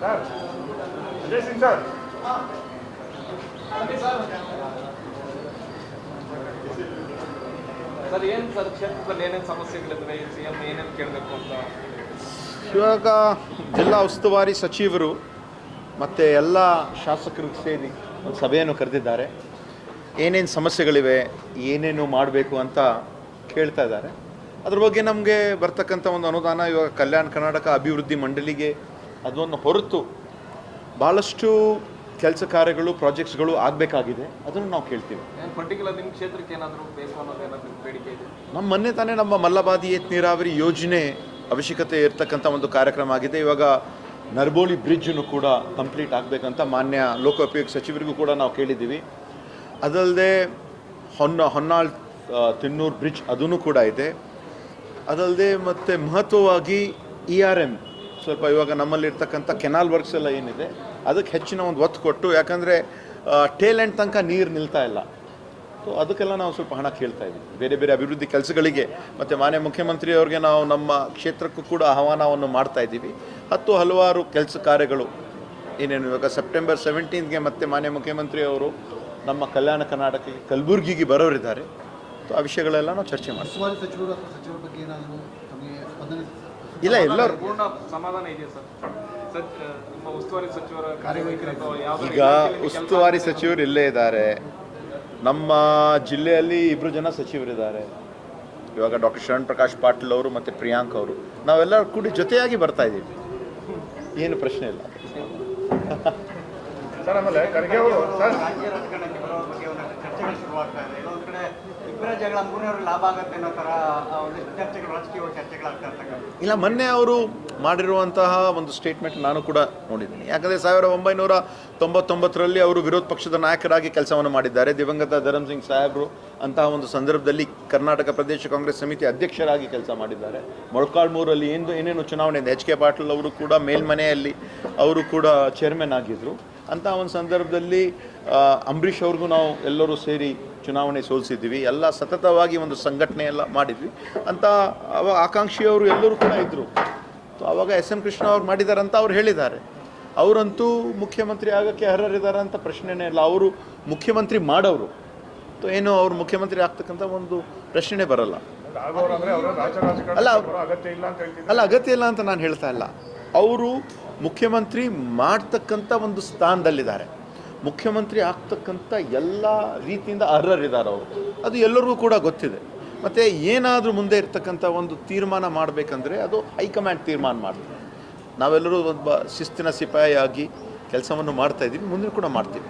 Sir sir ಏನು sir ಕ್ಷೇತ್ರದಲ್ಲಿ ಏನೇನು ಸಮಸ್ಯೆಗಳಿದ್ದಾವೆ ಸಿ ಎಂ ಏನೇನು ಕೇಳಬೇಕು ಅಂತ ಇವಾಗ ಜಿಲ್ಲಾ ಉಸ್ತುವಾರಿ ಸಚಿವರು ಮತ್ತು ಎಲ್ಲ ಶಾಸಕರು ಸೇರಿ ಒಂದು ಸಭೆಯನ್ನು ಕರೆದಿದ್ದಾರೆ ಏನೇನು ಸಮಸ್ಯೆಗಳಿವೆ ಏನೇನು ಮಾಡಬೇಕು ಅಂತ ಕೇಳ್ತಾ ಇದ್ದಾರೆ. ಅದ್ರ ಬಗ್ಗೆ ನಮಗೆ ಬರ್ತಕ್ಕಂಥ ಒಂದು ಅನುದಾನ ಇವಾಗ ಕಲ್ಯಾಣ ಕರ್ನಾಟಕ ಅಭಿವೃದ್ಧಿ ಮಂಡಳಿಗೆ ಅದನ್ನು ಹೊರತು ಭಾಳಷ್ಟು ಕೆಲಸ ಕಾರ್ಯಗಳು ಪ್ರಾಜೆಕ್ಟ್ಸ್ಗಳು ಆಗಬೇಕಾಗಿದೆ. ಅದನ್ನು ನಾವು ಕೇಳ್ತೀವಿ. ಪರ್ಟಿಕ್ಯುಲರ್ ನಿಮ್ಮ ಕ್ಷೇತ್ರಕ್ಕೆ ಏನಾದರೂ ಬೇಕು ಅನ್ನೋದು ಏನಾದರೂ ಬೇಡಿಕೆ ಇದೆ? ನಮ್ಮ ಮೊನ್ನೆ ತಾನೇ ನಮ್ಮ ಮಲ್ಲಬಾದಿ ಏತ್ ನೀರಾವರಿ ಯೋಜನೆ ಅವಶ್ಯಕತೆ ಇರ್ತಕ್ಕಂಥ ಒಂದು ಕಾರ್ಯಕ್ರಮ ಆಗಿದೆ. ಇವಾಗ ನರ್ಬೋಳಿ ಬ್ರಿಡ್ಜನ್ನು ಕೂಡ ಕಂಪ್ಲೀಟ್ ಆಗಬೇಕಂತ ಮಾನ್ಯ ಲೋಕೋಪಯೋಗಿ ಸಚಿವರಿಗೂ ಕೂಡ ನಾವು ಕೇಳಿದ್ದೀವಿ. ಅದಲ್ಲದೆ ಹೊನ್ನ ಹೊನ್ನಾಳ್ ತಿನ್ನೂರು ಬ್ರಿಡ್ಜ್ ಅದೂ ಕೂಡ ಇದೆ. ಅದಲ್ಲದೆ ಮತ್ತು ಮಹತ್ವವಾಗಿ ಇ ಆರ್ ಎಂ ಸ್ವಲ್ಪ ಇವಾಗ ನಮ್ಮಲ್ಲಿರ್ತಕ್ಕಂಥ ಕೆನಾಲ್ ವರ್ಕ್ಸ್ ಎಲ್ಲ ಏನಿದೆ, ಅದಕ್ಕೆ ಹೆಚ್ಚಿನ ಒಂದು ಒತ್ತು ಕೊಟ್ಟು, ಯಾಕಂದರೆ ಟೇಲ್ ತನಕ ನೀರು ನಿಲ್ತಾ ಇಲ್ಲ. ಸೊ ಅದಕ್ಕೆಲ್ಲ ನಾವು ಸ್ವಲ್ಪ ಹಣ ಕೇಳ್ತಾ ಇದ್ದೀವಿ. ಬೇರೆ ಬೇರೆ ಅಭಿವೃದ್ಧಿ ಕೆಲಸಗಳಿಗೆ, ಮತ್ತು ಮಾನ್ಯ ಮುಖ್ಯಮಂತ್ರಿಯವ್ರಿಗೆ ನಾವು ನಮ್ಮ ಕ್ಷೇತ್ರಕ್ಕೂ ಕೂಡ ಆಹ್ವಾನವನ್ನು ಮಾಡ್ತಾ ಇದ್ದೀವಿ. ಹತ್ತು ಹಲವಾರು ಕೆಲಸ ಕಾರ್ಯಗಳು, ಏನೇನು ಇವಾಗ ಸೆಪ್ಟೆಂಬರ್ ಸೆವೆಂಟೀನ್ಗೆ ಮತ್ತೆ ಮಾನ್ಯ ಮುಖ್ಯಮಂತ್ರಿಯವರು ನಮ್ಮ ಕಲ್ಯಾಣ ಕರ್ನಾಟಕಕ್ಕೆ, ಕಲಬುರಗಿಗೆ ಬರೋರಿದ್ದಾರೆ. ಸೊ ಆ ವಿಷಯಗಳೆಲ್ಲ ನಾವು ಚರ್ಚೆ ಮಾಡ್ತೀವಿ. ಇಲ್ಲ ಎಲ್ಲರೂ ಪೂರ್ಣ ಸಮಾಧಾನ ಇದೆ ಸರ್? ಸಚ್ ಉಸ್ತುವಾರಿ ಸಚಿವರ ಕಾರ್ಯವೈಖರಿ ಅಥವಾ ಈಗ ಉಸ್ತುವಾರಿ ಸಚಿವರು ಇಲ್ಲೇ ಇದ್ದಾರೆ. ನಮ್ಮ ಜಿಲ್ಲೆಯಲ್ಲಿ ಇಬ್ಬರು ಜನ ಸಚಿವರಿದ್ದಾರೆ. ಇವಾಗ ಡಾಕ್ಟರ್ ಶರಣ್ ಪ್ರಕಾಶ್ ಪಾಟೀಲ್ ಅವರು ಮತ್ತು ಪ್ರಿಯಾಂಕ್ ಅವರು. ನಾವೆಲ್ಲರೂ ಕೂಡಿ ಜೊತೆಯಾಗಿ ಬರ್ತಾ ಇದ್ದೀವಿ. ಏನು ಪ್ರಶ್ನೆ ಇಲ್ಲ. ಸರ್ ಆಮೇಲೆ ಖರ್ಗೆ ಅವರು ಸರ್. ರಾಜ್ಯ ರಾಜಕಾರಣಕ್ಕೆ ಬರೋ ಬಗ್ಗೆ ಒಂದಷ್ಟು ಚರ್ಚೆಗಳು ಶುರುವಾಗ್ತಾ ಇದೆ ಇನ್ನೊಂದು ಕಡೆ ಇಬ್ಬರ ಜಗಳ ಲಾಭ ಆಗುತ್ತೆ ಅನ್ನೋ ಒಂದಿಷ್ಟು ಚರ್ಚೆಗಳು ರಾಜಕೀಯ ಚರ್ಚೆಗಳಾಗ್ತಾ ಇರ್ತಕ್ಕಂಥ ಇಲ್ಲ, ಮೊನ್ನೆ ಅವರು ಮಾಡಿರುವಂತಹ ಒಂದು ಸ್ಟೇಟ್ಮೆಂಟ್ ನಾನು ಕೂಡ ನೋಡಿದ್ದೀನಿ. ಯಾಕಂದರೆ ಸಾವಿರದ ಒಂಬೈನೂರ ತೊಂಬತ್ತೊಂಬತ್ತರಲ್ಲಿ ಅವರು ವಿರೋಧ ಪಕ್ಷದ ನಾಯಕರಾಗಿ ಕೆಲಸವನ್ನು ಮಾಡಿದ್ದಾರೆ. ದಿವಂಗತ ಧರಮ್ ಸಿಂಗ್ ಸಾಹೇಬರು ಅಂತಹ ಒಂದು ಸಂದರ್ಭದಲ್ಲಿ ಕರ್ನಾಟಕ ಪ್ರದೇಶ ಕಾಂಗ್ರೆಸ್ ಸಮಿತಿ ಅಧ್ಯಕ್ಷರಾಗಿ ಕೆಲಸ ಮಾಡಿದ್ದಾರೆ. ಮೊಳಕಾಳ್ಮೂರಲ್ಲಿ ಏನು ಏನೇನು ಚುನಾವಣೆ ಇದೆ ಎಚ್ ಕೆ ಪಾಟೀಲ್ ಅವರು ಕೂಡ ಮೇಲ್ಮನೆಯಲ್ಲಿ ಅವರು ಕೂಡ ಚೇರ್ಮನ್ ಆಗಿದ್ದರು ಅಂತಹ ಒಂದು ಸಂದರ್ಭದಲ್ಲಿ ಅಂಬರೀಷ್ ಅವ್ರಿಗೂ ನಾವು ಎಲ್ಲರೂ ಸೇರಿ ಚುನಾವಣೆ ಸೋಲಿಸಿದ್ವಿ ಎಲ್ಲ ಸತತವಾಗಿ ಒಂದು ಸಂಘಟನೆ ಎಲ್ಲ ಮಾಡಿದ್ವಿ. ಅಂತ ಅವ ಆಕಾಂಕ್ಷಿಯವರು ಎಲ್ಲರೂ ಕೂಡ ಇದ್ದರು ಆವಾಗ ಎಸ್ ಎಂ ಕೃಷ್ಣ ಅವ್ರು ಮಾಡಿದ್ದಾರೆ ಅಂತ ಅವ್ರು ಹೇಳಿದ್ದಾರೆ. ಅವರಂತೂ ಮುಖ್ಯಮಂತ್ರಿ ಆಗೋಕ್ಕೆ ಅರ್ಹರಿದ್ದಾರೆ ಅಂತ ಪ್ರಶ್ನೆನೇ ಇಲ್ಲ. ಅವರು ಮುಖ್ಯಮಂತ್ರಿ ಮಾಡೋರು. ಸೊ ಏನು ಅವರು ಮುಖ್ಯಮಂತ್ರಿ ಆಗ್ತಕ್ಕಂಥ ಒಂದು ಪ್ರಶ್ನೆ ಬರಲ್ಲ. ಅಲ್ಲ, ಅಲ್ಲ ಅಗತ್ಯ ಇಲ್ಲ ಅಂತ ನಾನು ಹೇಳ್ತಾ ಇಲ್ಲ. ಅವರು ಮುಖ್ಯಮಂತ್ರಿ ಮಾಡ್ತಕ್ಕಂಥ ಒಂದು ಸ್ಥಾನದಲ್ಲಿದ್ದಾರೆ. ಮುಖ್ಯಮಂತ್ರಿ ಆಗ್ತಕ್ಕಂಥ ಎಲ್ಲ ರೀತಿಯಿಂದ ಅರ್ಹರಿದ್ದಾರೆ ಅವರು. ಅದು ಎಲ್ಲರಿಗೂ ಕೂಡ ಗೊತ್ತಿದೆ. ಮತ್ತು ಏನಾದರೂ ಮುಂದೆ ಇರ್ತಕ್ಕಂಥ ಒಂದು ತೀರ್ಮಾನ ಮಾಡಬೇಕಂದ್ರೆ ಅದು ಹೈಕಮಾಂಡ್ ತೀರ್ಮಾನ ಮಾಡ್ತಾರೆ ನಾವೆಲ್ಲರೂ ಒಬ್ಬ ಶಿಸ್ತಿನ ಸಿಪಾಯಿಯಾಗಿ ಕೆಲಸವನ್ನು ಮಾಡ್ತಾ ಇದ್ದೀವಿ ಮುಂದೆ ಕೂಡ ಮಾಡ್ತೀವಿ.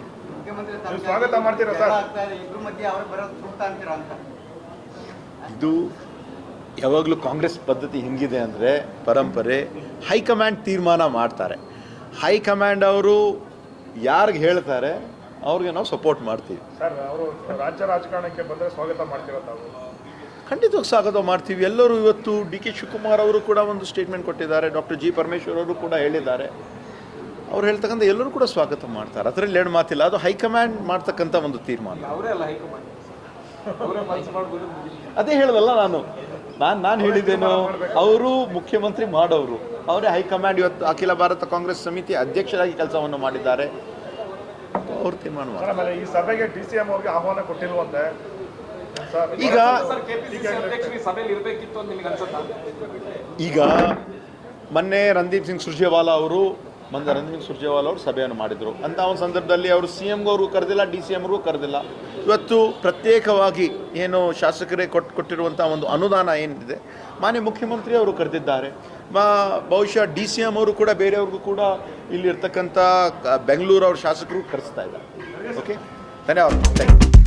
ಇದು ಯಾವಾಗಲೂ ಕಾಂಗ್ರೆಸ್ ಪದ್ಧತಿ ಹೆಂಗಿದೆ ಅಂದರೆ ಪರಂಪರೆ ಹೈಕಮಾಂಡ್ ತೀರ್ಮಾನ ಮಾಡ್ತಾರೆ. ಹೈಕಮಾಂಡ್ ಅವರು ಯಾರಿಗೆ ಹೇಳ್ತಾರೆ ಅವ್ರಿಗೆ ನಾವು ಸಪೋರ್ಟ್ ಮಾಡ್ತೀವಿ. ಸರ್ ಅವರು ರಾಜ್ಯ ರಾಜಕಾರಣಕ್ಕೆ ಬಂದರೆ ಸ್ವಾಗತ ಮಾಡ್ತಿರೋ ತಾವು? ಖಂಡಿತವಾಗಿ ಸ್ವಾಗತ ಮಾಡ್ತೀವಿ. ಎಲ್ಲರೂ ಇವತ್ತು ಡಿ ಕೆ ಶಿವಕುಮಾರ್ ಅವರು ಕೂಡ ಒಂದು ಸ್ಟೇಟ್ಮೆಂಟ್ ಕೊಟ್ಟಿದ್ದಾರೆ ಡಾಕ್ಟರ್ ಜಿ ಪರಮೇಶ್ವರ್ ಅವರು ಕೂಡ ಹೇಳಿದ್ದಾರೆ. ಅವ್ರು ಹೇಳ್ತಕ್ಕಂಥ ಎಲ್ಲರೂ ಕೂಡ ಸ್ವಾಗತ ಮಾಡ್ತಾರೆ. ಅದರಲ್ಲಿ ಎರಡು ಮಾತಿಲ್ಲ ಅದು ಹೈಕಮಾಂಡ್ ಮಾಡ್ತಕ್ಕಂಥ ಒಂದು ತೀರ್ಮಾನ. ಅದೇ ಹೇಳೋದಲ್ಲ ನಾನು. ನಾನು ನಾನು ಹೇಳಿದ್ದೇನು ಅವರು ಮುಖ್ಯಮಂತ್ರಿ ಮಾಡೋರು. ಅವರೇ ಹೈಕಮಾಂಡ್ ಇವತ್ತು ಅಖಿಲ ಭಾರತ ಕಾಂಗ್ರೆಸ್ ಸಮಿತಿ ಅಧ್ಯಕ್ಷರಾಗಿ ಕೆಲಸವನ್ನು ಮಾಡಿದ್ದಾರೆ. ಅವ್ರು ತೀರ್ಮಾನ ಈ ಸಭೆಗೆ ಡಿ ಸಿ ಎಂ ಅವ್ರಿಗೆ ಆಹ್ವಾನ ಕೊಟ್ಟಿಲ್ವಂತೆ. ಸರ್ ಈಗ ಸರ್ ಕೆಪಿಸಿಸಿ ಅಧ್ಯಕ್ಷರು ಸಭೆಯಲ್ಲಿ ಇರಬೇಕಿತ್ತು ಅಂತ ನಿಮಗೆ ಅನ್ಸುತ್ತಾ? ಈಗ ಮೊನ್ನೆ ರಂದೀಪ್ ಸಿಂಗ್ ಸುರ್ಜೇವಾಲಾ ಅವರು ಮೊನ್ನೆ ರಣದೀಪ್ ಸಿಂಗ್ ಅವರು ಸಭೆಯನ್ನು ಮಾಡಿದರು. ಅಂತ ಒಂದು ಸಂದರ್ಭದಲ್ಲಿ ಅವರು ಸಿ ಎಮ್ಗೂ ಕರೆದಿಲ್ಲ ಡಿ ಸಿ ಎಮ್ಗೂ ಕರೆದಿಲ್ಲ. ಇವತ್ತು ಪ್ರತ್ಯೇಕವಾಗಿ ಏನು ಶಾಸಕರೇ ಕೊಟ್ಟು ಕೊಟ್ಟಿರುವಂಥ ಒಂದು ಅನುದಾನ ಏನಿದೆ, ಮಾನ್ಯ ಮುಖ್ಯಮಂತ್ರಿ ಅವರು ಕರೆದಿದ್ದಾರೆ. ಮಾ, ಬಹುಶಃ ಡಿ ಸಿ ಎಂ ಅವರು ಕೂಡ ಬೇರೆಯವ್ರಿಗೂ ಕೂಡ ಇಲ್ಲಿರ್ತಕ್ಕಂಥ ಬೆಂಗಳೂರು ಅವ್ರ ಶಾಸಕರು ಕರೆಸ್ತಾ ಇದ್ದಾರೆ. ಓಕೆ ಧನ್ಯವಾದ. Thank you